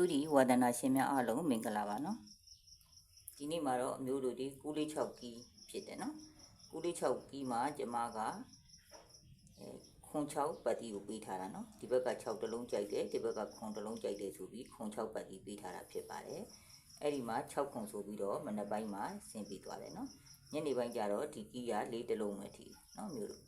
တူဒီဝါဒနာရှင်များအားလုံးမင်္ဂလာပါနော်ဒီနေ့မှာတော့အမျိုးတို့ဒီကူလေး6ကီးဖြစ်တယ်နော်ကူလေး6ကီးမှာကျမကအဲခွန်6ပတ်တီကိုပေးထားတာနော်ဒီဘက်က6တလုံးကြိုက်တယ်ဒီဘက်ကခွန်တလုံးကြိုက်တယ်ဆိုပြီးခွန်6ပတ်တီပေးထားတာဖြစ်ပါတယ်အဲ့ဒီမှာ6ခွန်ဆိုပြီးတော့မနက်ပိုင်းမှာဆင်းပြီးသွားတယ်နော်ညနေပိုင်းကျတော့ဒီကီးက၄တလုံးပဲထီနော်မျိုးတို့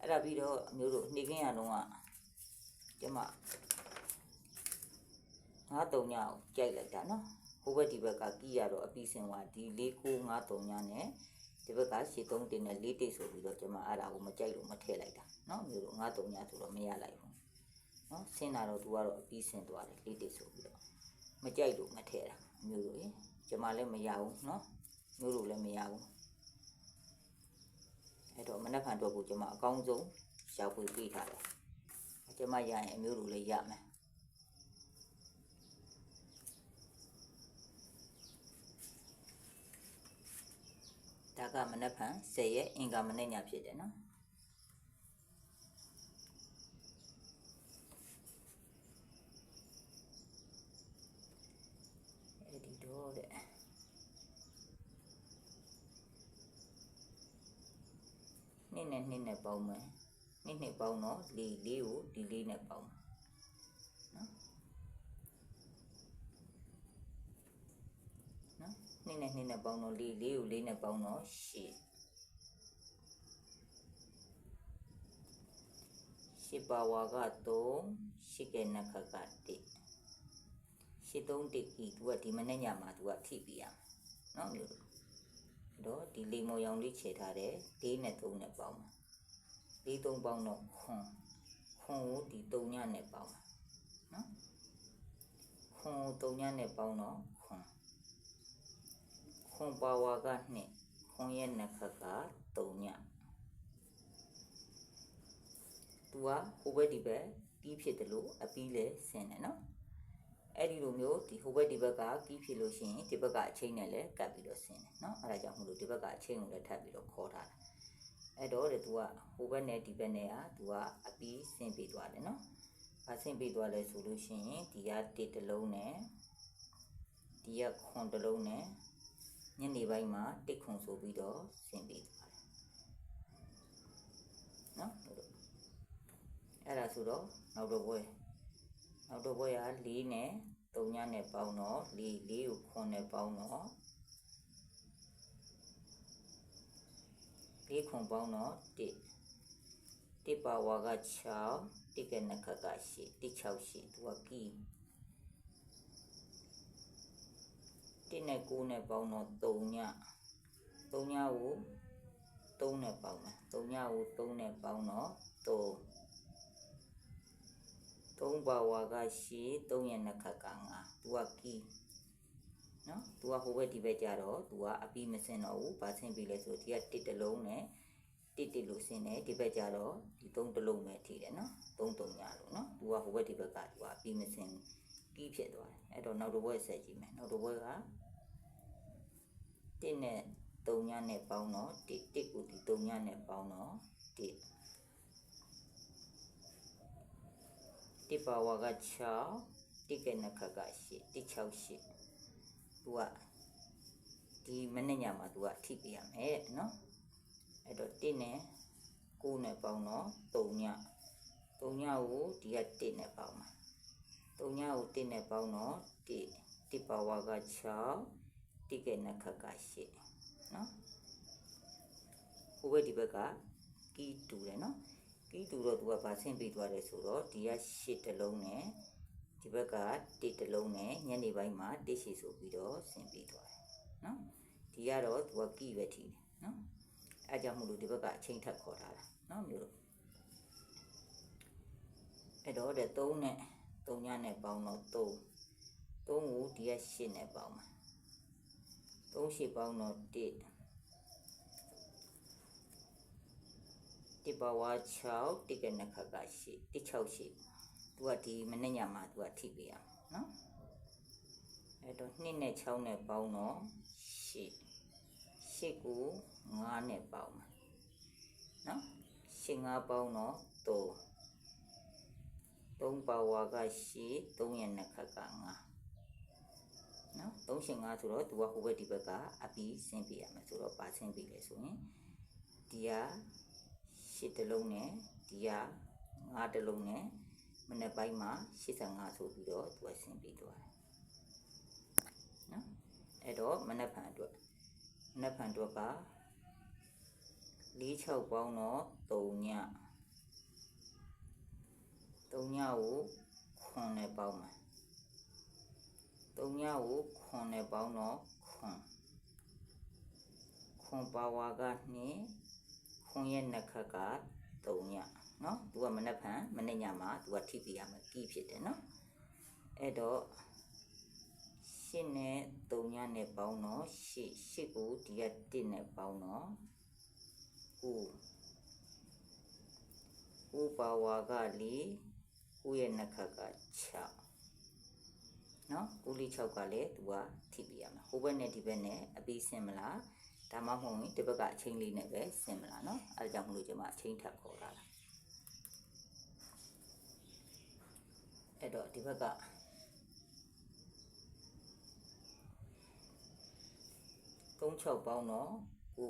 အဲ့ဒါပြီးတော့အမျိုးတို့နေခင်းရလုံးကကျမ ငါးတုံညကိုကြိုက်လိုက်တာနော်ဟိုဘက်ဒီဘက်ကကီးရတော့အပီစင်ဝါဒီ၄ကိုငါးတုံညနဲ့ဒီဘက်ကရှစ်သုံးတင်နဲ့၄တိတ်ဆိုပြီးတော့ကျွန်မအဲ့ဒါကိုမကြိုက်လို့မထည့်လိုက်တာနော်မျိုးတို့ငါးတုံညဆိုတော့မရလိုက်ဘူးနော်ဆင်းတာတော့သူကတော့အပီစင်သွားတယ်၄တိတ်ဆိုပြီးတော့မကြိုက်လို့မထည့်တာမျိုးတို့ရေကျွန်မလည်းမရဘူးနော်မျိုးတို့လည်းမရဘူးအဲ့တော့မနက်ဖြန်တော့ကိုကျွန်မအကောင်းဆုံးရှာဖွေပေးထားတယ်ကျွန်မရရင်အမျိုးတို့လည်းရမယ် ဒါကမနက်ဖြန်10ရက်အင်္ဂါမနေ့ညဖြစ်တယ်နော်အဲ့ဒီတော့တဲ့နှစ်နဲ့နှစ်နဲ့ပေါင်းမယ်နှစ်နှစ်ပေါင်းတော့လေးလေးကိုဒီလေးနဲ့ပေါင်း 2နဲ့2နဲ့ပေါင်းတော့4 4ကို4နဲ့ပေါင်းတော့8ရှစ်ပါဝါက3ရှစ်ကဲနှခက1ရှစ်သုံးတိကီသူကဒီမနေ့ညမှာသူကထိပြရမယ်နော်မျိုးတို့တော့ဒီလေမုံရောင်လေးခြေထားတယ်၄နဲ့3နဲ့ပေါင်းပါ၄3ပေါင်းတော့ခွန်ခွန်ကိုဒီ3ညနဲ့ပေါင်းပါနော်ခွန်ကို3ညနဲ့ပေါင်းတော့ ခွန်ပါဝါက2ခွန်ရဲ့နှစ်ခါက3ညသူကဟိုဘက်ဒီဘက်တီးဖြစ်တယ်လို့အပြီးလဲဆင်းတယ်နော်အဲ့ဒီလိုမျိုးဒီဟိုဘက်ဒီဘက်ကတီးဖြစ်လို့ရှိရင်ဒီဘက်ကအချိန်နဲ့လည်းကပ်ပြီးတော့ဆင်းတယ်နော်အဲ့ဒါကြောင့်မို့လို့ဒီဘက်ကအချိန်ကိုလည်းထပ်ပြီးတော့ခေါ်ထားတယ်အဲ့တော့တဲ့သူကဟိုဘက်နဲ့ဒီဘက်နဲ့ကသူကအပြီးဆင်းပြီးသွားတယ်နော်အဆင်းပြီးသွားလဲဆိုလို့ရှိရင်ဒီကတစ်တလုံးနဲ့ဒီကခွန်တလုံးနဲ့ ညနေပိုင်းမှာတစ်ခွန်ဆိုပြီးတော့ဆင်းပြီးသွားတယ်နော်တို့တို့အဲ့ဒါဆိုတော့နောက်တော့ဘွဲနောက်တော့ဘွဲက၄နဲ့3ညနဲ့ပေါင်းတော့၄၄ကို9နဲ့ပေါင်းတော့၄ခွန်ပေါင်းတော့1 1ပါဝါက6 1ကနခက8 1 6 8သူကကီ 1နဲ့9နဲ့ပေါင်းတော့3ည3ညကို3နဲ့ပေါင်းမယ်3ညကို3နဲ့ပေါင်းတော့3 3ပါဝါကရှိ3ရဲ့နှစ်ခါက9သူကကီနော်သူကဟိုဘက်ဒီဘက်ကြတော့သူကအပြီးမစင်တော့ဘူးဗာဆင်းပြီးလဲဆိုဒီကတစ်တလုံးနဲ့တစ်တစ်လို့ဆင်းတယ်ဒီဘက်ကြတော့ဒီ3တလုံးပဲထိတယ်နော်3 3ညလို့နော်သူကဟိုဘက်ဒီဘက်ကသူကအပြီးမစင်ကီဖြစ်သွားတယ်အဲ့တော့နောက်တစ်ဘက်ဆက်ကြည့်မယ်နောက်တစ်ဘက်က တစ်နဲ့3ညနဲ့ပေါင်းတော့တစ်တစ်ကိုဒီ3ညနဲ့ပေါင်းတော့တစ်တိပါဝါက6တိကနခက8တိ68သူကဒီမနေ့ညမှာသူကထိပြရမယ်တဲ့နော်အဲ့တော့1နဲ့9နဲ့ပေါင်းတော့3ည3ညကိုဒီက1နဲ့ပေါင်းမှာ3ညကို1နဲ့ပေါင်းတော့1တိပါဝါက6 တိကနခက8နော်ဟိုဘက်ဒီဘက်ကကီးတူတယ်နော်ကီးတူတော့သူကဗာဆင်းပေးသွားတယ်ဆိုတော့ဒီကရှစ်တလုံးနဲ့ဒီဘက်ကတစ်တလုံးနဲ့ညနေပိုင်းမှာတစ်ရှိဆိုပြီးတော့ဆင်းပေးသွားတယ်နော်ဒီကတော့သူကကီးပဲထီတယ်နော်အဲကြောင့်မို့လို့ဒီဘက်ကအချိန်ထပ်ခေါ်ထားတာနော်မျိုးတို့အဲ့တော့တဲ့3နဲ့3ညနဲ့ပေါင်းတော့3 3ကိုဒီကရှစ်နဲ့ပေါင်းမှာ 3ရှစ်ပေါင်းတော့1တိပဝါ6တိကနခကရှိတိ6ရှိသူကဒီမနေ့ညမှာသူကထိပေးရမယ်နော်အဲ့တော့2နဲ့6နဲ့ပေါင်းတော့8 8ကို9နဲ့ပေါင်းမှာနော်8 5ပေါင်းတော့3 3ပါဝါကရှိ3ရဲ့နှစ်ခက်က9 နော်3ရှင်9ဆိုတော့သူကဟိုဘက်ဒီဘက်ကအပြီးဆင်းပြရမယ်ဆိုတော့ပါဆင်းပြလေဆိုရင်ဒီကရှစ်တလုံးနဲ့ဒီက9တလုံးနဲ့မနေ့ပိုင်းမှာ85ဆိုပြီးတော့သူကဆင်းပြသွားတယ်နော်အဲ့တော့မနေ့ဖန်အတွက်မနေ့ဖန်အတွက်က4 6ပေါင်းတော့3ည3ညကို9နဲ့ပေါင်းမှာ 3ညကို9နဲ့ပေါင်းတော့9ခွန်ပါဝါက2ခွန်ရဲ့နှစ်ခက်က3ညနော်သူကမနေ့ဖန်မနေ့ညမှာသူကထိပ်ပြရမယ်ကီးဖြစ်တယ်နော်အဲ့တော့8နဲ့3ညနဲ့ပေါင်းတော့8 8ကိုဒီက1နဲ့ပေါင်းတော့9 9ပါဝါက4 9ရဲ့နှစ်ခက်က6 နော်ဥလီ6ကလည်းသူကထိပြရမှာဟိုဘက်နဲ့ဒီဘက်နဲ့အပြီးဆင်မလားဒါမှမဟုတ်ရင်ဒီဘက်ကအချင်းလေးနဲ့ပဲဆင်မလားနော်အဲဒါကြောင့်မလို့ကျွန်မအချင်းထပ်ခေါ်လာတာအဲ့တော့ဒီဘက်က36ပေါင်းတော့9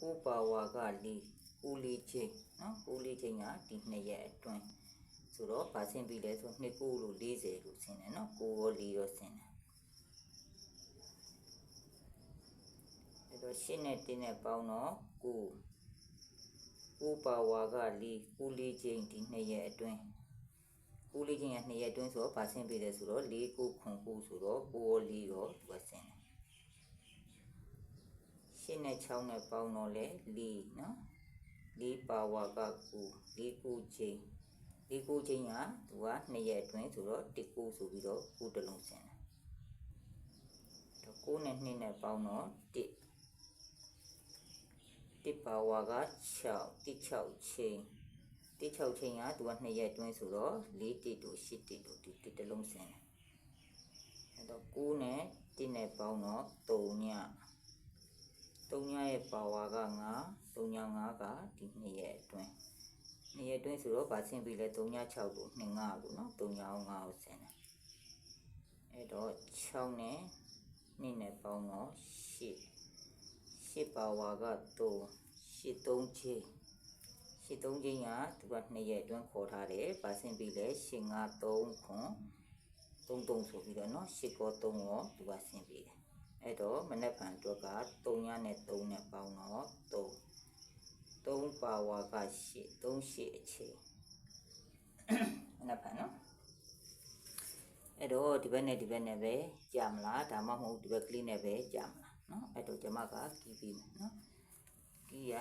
9ပါဝါကလီဦးလေးချင်းနော်ဦးလေးချင်းကဒီနှစ်ရက်အတွင်း ဆိုတော့ဗာဆင်းပြီလဲဆို2ကိုလို့40လို့ဆင်းတယ်နော်9ရော4ရောဆင်းတယ်အဲ့တော့ရှင်းနဲ့တင်းနဲ့ပေါင်းတော့9 9ပါဝါကလီဦးလေးချင်းဒီနှစ်ရက်အတွင်းဦးလေးချင်းကနှစ်ရက်အတွင်းဆိုတော့ဗာဆင်းပြီလဲဆိုတော့4 9ခွန်9ဆိုတော့9ရော4ရောသူကဆင်းတယ်ရှင်းနဲ့6နဲ့ပေါင်းတော့လေ4နော်4ပါဝါက9 4ကိုချင်း 4ကိုချင်းကသူက2ရက်အတွင်းဆိုတော့1ကိုဆိုပြီးတော့9တလုံးဆင်းတယ်တော့9နဲ့2နဲ့ပေါင်းတော့1 1ပါဝါက6 1 6ချင်း1 6ချင်းကသူက2ရက်အတွင်းဆိုတော့4 1တို့8 1တို့ဒီ1တလုံးဆင်းတယ်အဲ့တော့9နဲ့1နဲ့ပေါင်းတော့3ည3ညရဲ့ပါဝါက9 3ည5ကဒီ2ရဲ့အတွင်း 2ရဲ့အတွင်းဆိုတော့ဗာဆင်းပြီးလဲ3ည6ကို2 5လို့နော်3ည5ကိုဆင်းတယ်အဲ့တော့6နဲ့2နဲ့ပေါင်းတော့8 8ပါဝါက3 8 3ချင်း8 3ချင်းကသူက2ရဲ့အတွင်းခေါ်ထားတယ်ဗာဆင်းပြီးလဲ8 5 3ခွန်3 3ဆိုပြီးတော့နော်8ကော3ရောသူကဆင်းပြီးတယ်အဲ့တော့မနက်ဖြန်အတွက်က3ညနဲ့3နဲ့ပေါင်းတော့3 3ပါဝါက8 3 8အချိန်မနက်ဖြန်နော်အဲ့တော့ဒီဘက်နဲ့ဒီဘက်နဲ့ပဲကြာမလားဒါမှမဟုတ်ဒီဘက်ကလေးနဲ့ပဲကြာမလားနော်အဲ့တော့ကျွန်မကကီးပြီးမယ်နော်ကီးရ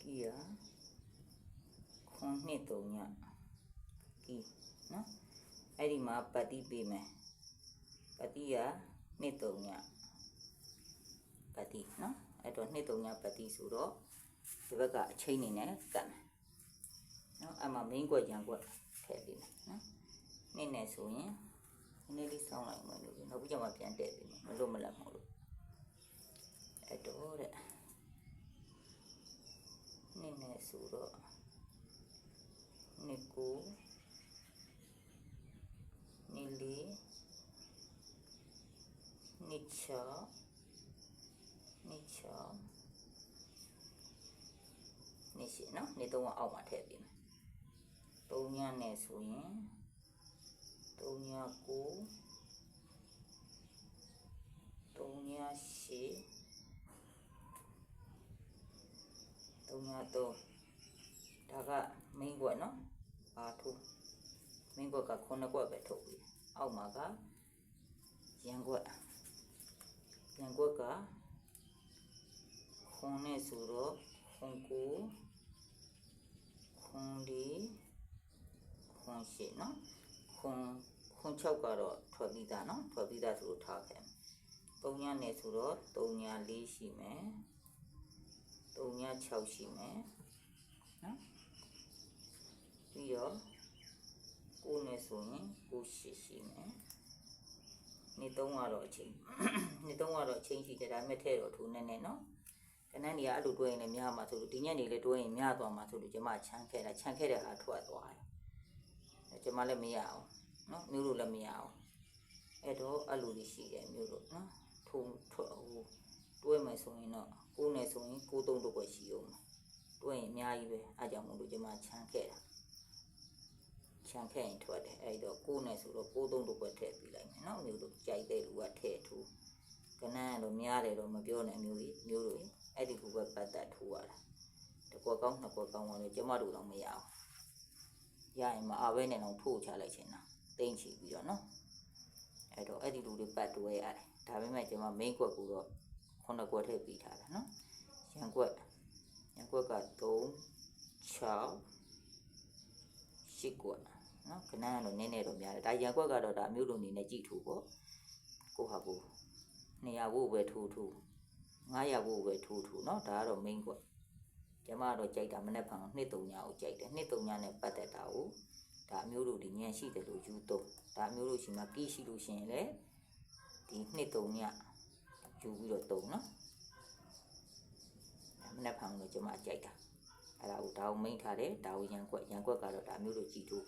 ကီးရခွန်နှစ်သုံးညကီနော် အဲ့ဒီမှာပတိပေးမယ်ပတိကနှစ်သုံးညပတိနော်အဲ့တော့နှစ်သုံးညပတိဆိုတော့ဒီဘက်ကအချိန်နေနဲ့ကတ်မယ်နော်အမှ main ကွက်ရန်ကွက်ထည့်ပေးမယ်နော်နှစ်နဲ့ဆိုရင်နည်းနည်းလေးစောင်းလိုက်မယ်လို့နောက်ပြီးကျမှပြန်တက်ပေးမယ်မလို့မလက်မလို့အဲ့တော့တဲ့နှစ်နဲ့ဆိုတော့နှစ်ကို နှစ်လေးနှစ်ချောနှစ်ချောနှစ်ရှိနော်နှစ်သုံးကအောက်မှာထည့်ပေးမယ်သုံးညနဲ့ဆိုရင်သုံးညကိုသုံးညရှိသုံးညတော့ဒါက main ကွက်နော်ဘာထိုး main ကွက်ကခုနှစ်ကွက်ပဲထုတ်ပြီးအောက်မှာကရန်ကွက်ရန်ကွက်ကခွန်နဲ့ဆိုတော့ခွန်ကိုခွန်လေးခွန်ရှိနော်ခွန်ခွန်6ကတော့ထွက်ပြီးသားနော်ထွက်ပြီးသားဆိုလို့ထားခဲ့3ညနဲ့ဆိုတော့3ည4ရှိမယ်3ည6ရှိမယ်နော်ပြီးတော့ 9နဲ့ဆိုရင်9ရှိရှိမယ်9နေ့သုံးကတော့အချိန်နေ့သုံးကတော့အချိန်ရှိတယ်ဒါပေမဲ့ထဲတော့ထူနေနေနော်ကနန်းကြီးကအဲ့လိုတွဲရင်လည်းများမှာဆိုလို့ဒီညနေလေးတွဲရင်များသွားမှာဆိုလို့ကျမချမ်းခဲ့တာချမ်းခဲ့တဲ့ဟာထွက်သွားတယ်အဲ့ကျမလည်းမရအောင်နော်မျိုးတို့လည်းမရအောင်အဲ့တော့အဲ့လိုလေးရှိတယ်မျိုးတို့နော်ထုံထွက်ဟိုတွဲမယ်ဆိုရင်တော့ကိုယ်နဲ့ဆိုရင်ကိုယ်သုံးတော့ပဲရှိအောင်တွဲရင်အများကြီးပဲအားကြောင့်မို့လို့ကျမချမ်းခဲ့တာ ချန်ခဲ့ရင်ထွက်တယ်အဲ့တော့ကိုးနဲ့ဆိုတော့ကိုးသုံးတော့ပဲထည့်ပြီးလိုက်မယ်နော်မျိုးတို့ကြိုက်တဲ့လူကထည့်ထူကနန်းကတော့များတယ်တော့မပြောနဲ့မျိုးကြီးမျိုးတို့အဲ့ဒီကူပဲပတ်သက်ထူရတာတကွက်ကောင်းနှစ်ကွက်ကောင်းသွားလို့ကျမတို့တော့မရအောင်ရရင်မအားပဲနဲ့တော့ထိုးချလိုက်ချင်တာတိမ့်ချပြီးတော့နော်အဲ့တော့အဲ့ဒီလူတွေပတ်တွဲရတယ်ဒါပေမဲ့ကျမ main ကွက်ကိုတော့ခုနှစ်ကွက်ထည့်ပြီးထားတာနော်ရန်ကွက်ရန်ကွက်က3 6ရှစ်ကွက် နော်ခဏကတော့နည်းနည်းတော့များတယ်ဒါရန်ကွက်ကတော့ဒါအမျိုးလိုအနေနဲ့ကြည့်ထူပေါ့ကိုဟာကို200ဘို့ပဲထူထူ900ဘို့ပဲထူထူနော်ဒါကတော့ main ကွက်ကျမကတော့ကြိုက်တာမနေ့ကနှစ်3ညကိုကြိုက်တယ်နှစ်3ညနဲ့ပတ်သက်တာကိုဒါအမျိုးလိုဒီညံရှိတယ်လို့ယူတော့ဒါအမျိုးလိုရှိမှကီးရှိလို့ရှိရင်လေဒီနှစ်3ညယူပြီးတော့တုံနော်ဒါမနေ့ကတော့ကျမကြိုက်တာအဲ့ဒါကိုဒါကိုမိန်ထားတယ်ဒါကိုရန်ကွက်ရန်ကွက်ကတော့ဒါမျိုးလိုကြည်ထိုး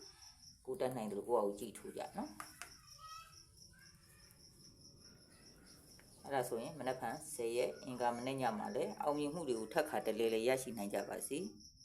ကိုတက်နိုင်တယ်လို့ကိုယ့်အကိုကြည်ထိုးကြနော်အဲ့ဒါဆိုရင်မနက်ဖြန်10ရက်အင်္ဂါမနေ့ညမှာလည်းအောင်မြင်မှုတွေကိုထပ်ခါတလဲလဲရရှိနိုင်ကြပါစေ။